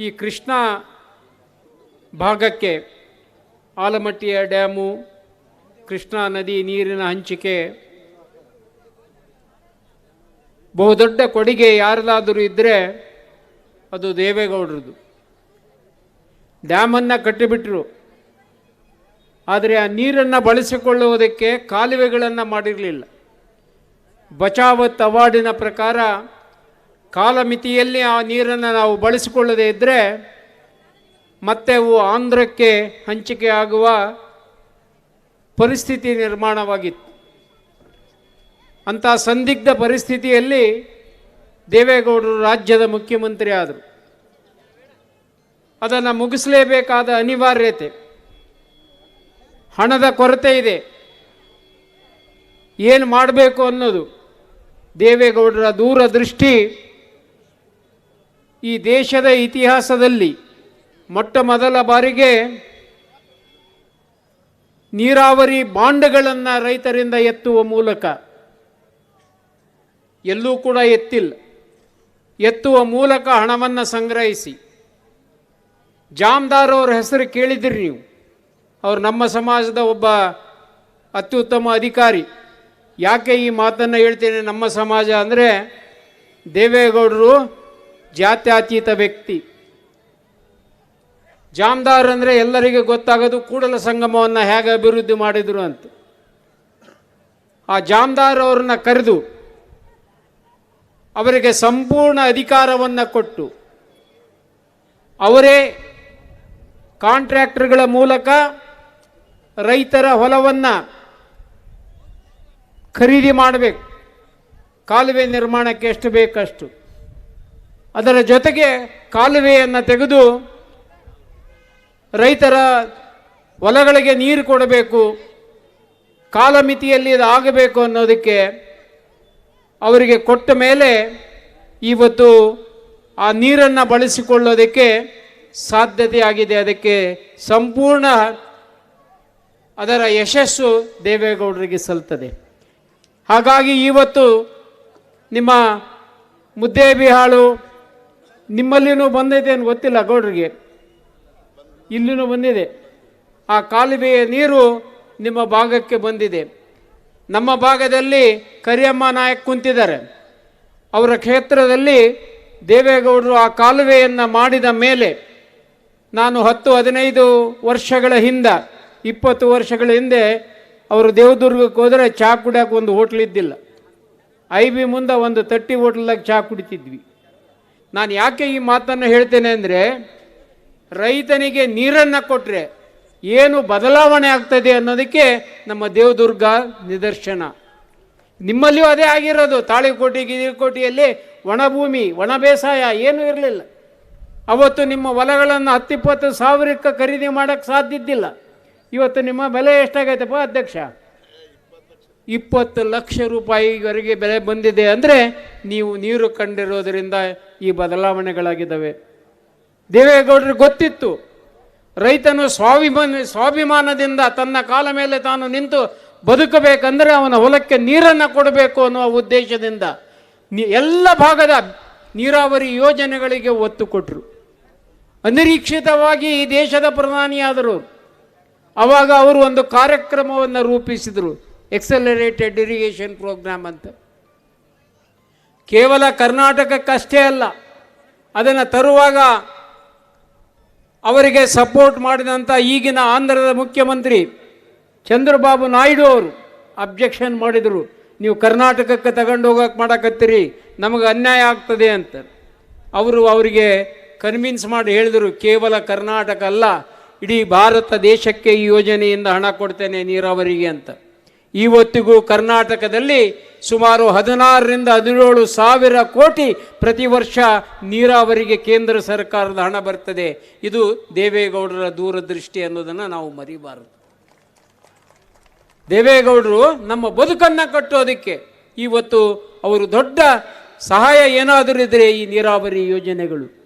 ಈ ಕೃಷ್ಣ ಭಾಗಕ್ಕೆ ಆಲಮಟ್ಟಿಯ ಡ್ಯಾಮು, ಕೃಷ್ಣಾ ನದಿ ನೀರಿನ ಹಂಚಿಕೆ, ಬಹುದೊಡ್ಡ ಕೊಡುಗೆ ಯಾರದಾದರೂ ಇದ್ದರೆ ಅದು ದೇವೇಗೌಡರದು ಡ್ಯಾಮನ್ನು ಕಟ್ಟಿಬಿಟ್ರು. ಆದರೆ ಆ ನೀರನ್ನು ಬಳಸಿಕೊಳ್ಳುವುದಕ್ಕೆ ಕಾಲುವೆಗಳನ್ನು ಮಾಡಿರಲಿಲ್ಲ. ಬಚಾವತ್ ಅವಾರ್ಡಿನ ಪ್ರಕಾರ ಕಾಲಮಿತಿಯಲ್ಲಿ ಆ ನೀರನ್ನು ನಾವು ಬಳಸಿಕೊಳ್ಳದೇ ಇದ್ದರೆ ಮತ್ತೆ ಅವು ಆಂಧ್ರಕ್ಕೆ ಹಂಚಿಕೆ ಆಗುವ ಪರಿಸ್ಥಿತಿ ನಿರ್ಮಾಣವಾಗಿತ್ತು. ಅಂಥ ಸಂದಿಗ್ಧ ಪರಿಸ್ಥಿತಿಯಲ್ಲಿ ದೇವೇಗೌಡರು ರಾಜ್ಯದ ಮುಖ್ಯಮಂತ್ರಿ ಆದರು. ಅದನ್ನು ಮುಗಿಸಲೇಬೇಕಾದ ಅನಿವಾರ್ಯತೆ. ಹಣದ ಕೊರತೆ ಇದೆ. ಏನು ಮಾಡಬೇಕು ಅನ್ನೋದು ದೇವೇಗೌಡರ ದೂರದೃಷ್ಟಿ ಈ ದೇಶದ ಇತಿಹಾಸದಲ್ಲಿ ಮೊಟ್ಟ ಮೊದಲ ಬಾರಿಗೆ ನೀರಾವರಿ ಬಾಂಡ್ಗಳನ್ನು ರೈತರಿಂದ ಎತ್ತುವ ಮೂಲಕ ಎಲ್ಲೂ ಕೂಡ ಎತ್ತಿಲ್ಲ. ಎತ್ತುವ ಮೂಲಕ ಹಣವನ್ನು ಸಂಗ್ರಹಿಸಿ. ಜಾಮ್ದಾರ್ ಅವ್ರ ಹೆಸರು ಕೇಳಿದಿರಿ ನೀವು. ಅವರು ನಮ್ಮ ಸಮಾಜದ ಒಬ್ಬ ಅತ್ಯುತ್ತಮ ಅಧಿಕಾರಿ. ಯಾಕೆ ಈ ಮಾತನ್ನು ಹೇಳ್ತೇನೆ ನಮ್ಮ ಸಮಾಜ ಅಂದರೆ ದೇವೇಗೌಡರು ಜಾತ್ಯತೀತ ವ್ಯಕ್ತಿ. ಜಾಮ್ದಾರ್ ಅಂದರೆ ಎಲ್ಲರಿಗೂ ಗೊತ್ತಾಗೋದು ಕೂಡಲ ಸಂಗಮವನ್ನು ಹೇಗೆ ಅಭಿವೃದ್ಧಿ ಮಾಡಿದರು ಅಂತ. ಆ ಜಾಮ್ದಾರ್ ಅವ್ರನ್ನ ಕರೆದು ಅವರಿಗೆ ಸಂಪೂರ್ಣ ಅಧಿಕಾರವನ್ನು ಕೊಟ್ಟು ಅವರೇ ಕಾಂಟ್ರಾಕ್ಟರ್ಗಳ ಮೂಲಕ ರೈತರ ಹೊಲವನ್ನು ಖರೀದಿ ಮಾಡಬೇಕು. ಕಾಲುವೆ ನಿರ್ಮಾಣಕ್ಕೆ ಎಷ್ಟು ಬೇಕಷ್ಟು. ಅದರ ಜೊತೆಗೆ ಕಾಲುವೆಯನ್ನು ತೆಗೆದು ರೈತರ ಹೊಲಗಳಿಗೆ ನೀರು ಕೊಡಬೇಕು, ಕಾಲಮಿತಿಯಲ್ಲಿ ಆಗಬೇಕು ಅನ್ನೋದಕ್ಕೆ ಅವರಿಗೆ ಕೊಟ್ಟ ಮೇಲೆ ಇವತ್ತು ಆ ನೀರನ್ನು ಬಳಸಿಕೊಳ್ಳೋದಕ್ಕೆ ಸಾಧ್ಯತೆ ಆಗಿದೆ ಅದಕ್ಕೆ ಸಂಪೂರ್ಣ ಅದರ ಯಶಸ್ಸು ದೇವೇಗೌಡರಿಗೆ ಸಲ್ತದೆ. ಹಾಗಾಗಿ ಇವತ್ತು ನಿಮ್ಮ ಮುದ್ದೇಬಿಹಾಳು ನಿಮ್ಮಲ್ಲಿನೂ ಬಂದೈತೆ ಅಂತ ಗೊತ್ತಿಲ್ಲ ಗೌಡ್ರಿಗೆ. ಇಲ್ಲಿನೂ ಬಂದಿದೆ. ಆ ಕಾಲುವೆಯ ನೀರು ನಿಮ್ಮ ಭಾಗಕ್ಕೆ ಬಂದಿದೆ. ನಮ್ಮ ಭಾಗದಲ್ಲಿ ಕರಿಯಮ್ಮ ನಾಯಕ್ ಕುಂತಿದ್ದಾರೆ. ಅವರ ಕ್ಷೇತ್ರದಲ್ಲಿ ದೇವೇಗೌಡರು ಆ ಕಾಲುವೆಯನ್ನು ಮಾಡಿದ ಮೇಲೆ ನಾನು ಹತ್ತು, ಹದಿನೈದು ವರ್ಷಗಳ ಹಿಂದೆ, ಇಪ್ಪತ್ತು ವರ್ಷಗಳ ಹಿಂದೆ ಅವರು ದೇವದುರ್ಗಕ್ಕೆ ಹೋದರೆ ಚಹಾ ಕುಡಿಯೋಕೆ ಒಂದು ಹೋಟ್ಲಿದ್ದಿಲ್ಲ ಐ ಬಿ ಮುಂದೆ ಒಂದು ತಟ್ಟಿ ಹೋಟ್ಲಾಗ ಚಹಾ ಕುಡಿತಿದ್ವಿ. ನಾನು ಯಾಕೆ ಈ ಮಾತನ್ನು ಹೇಳ್ತೇನೆ ಅಂದರೆ, ರೈತನಿಗೆ ನೀರನ್ನು ಕೊಟ್ಟರೆ ಏನು ಬದಲಾವಣೆ ಆಗ್ತದೆ ಅನ್ನೋದಕ್ಕೆ ನಮ್ಮ ದೇವದುರ್ಗ ನಿದರ್ಶನ. ನಿಮ್ಮಲ್ಲಿಯೂ ಅದೇ ಆಗಿರೋದು, ತಾಳಿಕೋಟಿ, ಗಿರಿಕೋಟಿಯಲ್ಲಿ ಒಣಭೂಮಿ ಒಣ ಬೇಸಾಯ ಏನೂ ಇರಲಿಲ್ಲ. ಅವತ್ತು ನಿಮ್ಮ ಹೊಲಗಳನ್ನು ಹತ್ತಿಪ್ಪತ್ತು ಸಾವಿರಕ್ಕೆ ಖರೀದಿ ಮಾಡೋಕ್ಕೆ ಸಾಧ್ಯ ಇದ್ದಿಲ್ಲ ಇವತ್ತು ನಿಮ್ಮ ಬೆಲೆ ಎಷ್ಟಾಗೈತಪ್ಪ ಅಧ್ಯಕ್ಷ? ಇಪ್ಪತ್ತು ಲಕ್ಷ ರೂಪಾಯಿವರೆಗೆ ಬೆಲೆ ಬಂದಿದೆ ಅಂದರೆ ನೀವು ನೀರು ಕಂಡಿರೋದರಿಂದ ಈ ಬದಲಾವಣೆಗಳಾಗಿದ್ದಾವೆ. ದೇವೇಗೌಡರು ಗೊತ್ತಿತ್ತು. ರೈತನು ಸ್ವಾಭಿಮಾನ, ಸ್ವಾಭಿಮಾನದಿಂದ ತನ್ನ ಕಾಲ ಮೇಲೆ ತಾನು ನಿಂತು ಬದುಕಬೇಕಂದ್ರೆ ಅವನ ಹೊಲಕ್ಕೆ ನೀರನ್ನು ಕೊಡಬೇಕು ಅನ್ನುವ ಉದ್ದೇಶದಿಂದ ಎಲ್ಲ ಭಾಗದ ನೀರಾವರಿ ಯೋಜನೆಗಳಿಗೆ ಒತ್ತು ಕೊಟ್ಟರು ಅನಿರೀಕ್ಷಿತವಾಗಿ ಈ ದೇಶದ ಪ್ರಧಾನಿಯಾದರು. ಆವಾಗ ಅವರು ಒಂದು ಕಾರ್ಯಕ್ರಮವನ್ನು ರೂಪಿಸಿದರು. ಎಕ್ಸಲರೇಟೆಡ್ ಇರಿಗೇಷನ್ ಪ್ರೋಗ್ರಾಮ್ ಅಂತ. ಕೇವಲ ಕರ್ನಾಟಕಕ್ಕಷ್ಟೇ ಅಲ್ಲ, ಅದನ್ನು ತರುವಾಗ ಅವರಿಗೆ ಸಪೋರ್ಟ್ ಮಾಡಿದಂಥ ಈಗಿನ ಆಂಧ್ರದ ಮುಖ್ಯಮಂತ್ರಿ ಚಂದ್ರಬಾಬು ನಾಯ್ಡು ಅವರು ಅಬ್ಜೆಕ್ಷನ್ ಮಾಡಿದರು, ನೀವು ಕರ್ನಾಟಕಕ್ಕೆ ತಗೊಂಡು ಹೋಗೋಕೆ ಮಾಡಕತ್ತೀರಿ, ನಮಗೆ ಅನ್ಯಾಯ ಆಗ್ತದೆ ಅಂತ. ಅವರು ಅವರಿಗೆ ಕನ್ವಿನ್ಸ್ ಮಾಡಿ ಹೇಳಿದರು, ಕೇವಲ ಕರ್ನಾಟಕ ಅಲ್ಲ, ಇಡೀ ಭಾರತ ದೇಶಕ್ಕೆ ಈ ಯೋಜನೆಯಿಂದ ಹಣ ಕೊಡ್ತೇನೆ ನೀರಾವರಿಗೆ ಅಂತ. ಇವತ್ತಿಗೂ ಕರ್ನಾಟಕದಲ್ಲಿ ಸುಮಾರು ಹದಿನಾರರಿಂದ ಹದಿನೇಳು ಸಾವಿರ ಕೋಟಿ ಪ್ರತಿ ವರ್ಷ ನೀರಾವರಿಗೆ ಕೇಂದ್ರ ಸರ್ಕಾರದ ಹಣ ಬರ್ತದೆ. ಇದು ದೇವೇಗೌಡರ ದೂರದೃಷ್ಟಿ ಅನ್ನೋದನ್ನು ನಾವು ಮರಿಬಾರದು. ದೇವೇಗೌಡರು ನಮ್ಮ ಬದುಕನ್ನು ಕಟ್ಟೋದಕ್ಕೆ ಇವತ್ತು ಅವರು ದೊಡ್ಡ ಸಹಾಯ ಏನಾದರೂ ಇದ್ದರೆ ಈ ನೀರಾವರಿ ಯೋಜನೆಗಳು.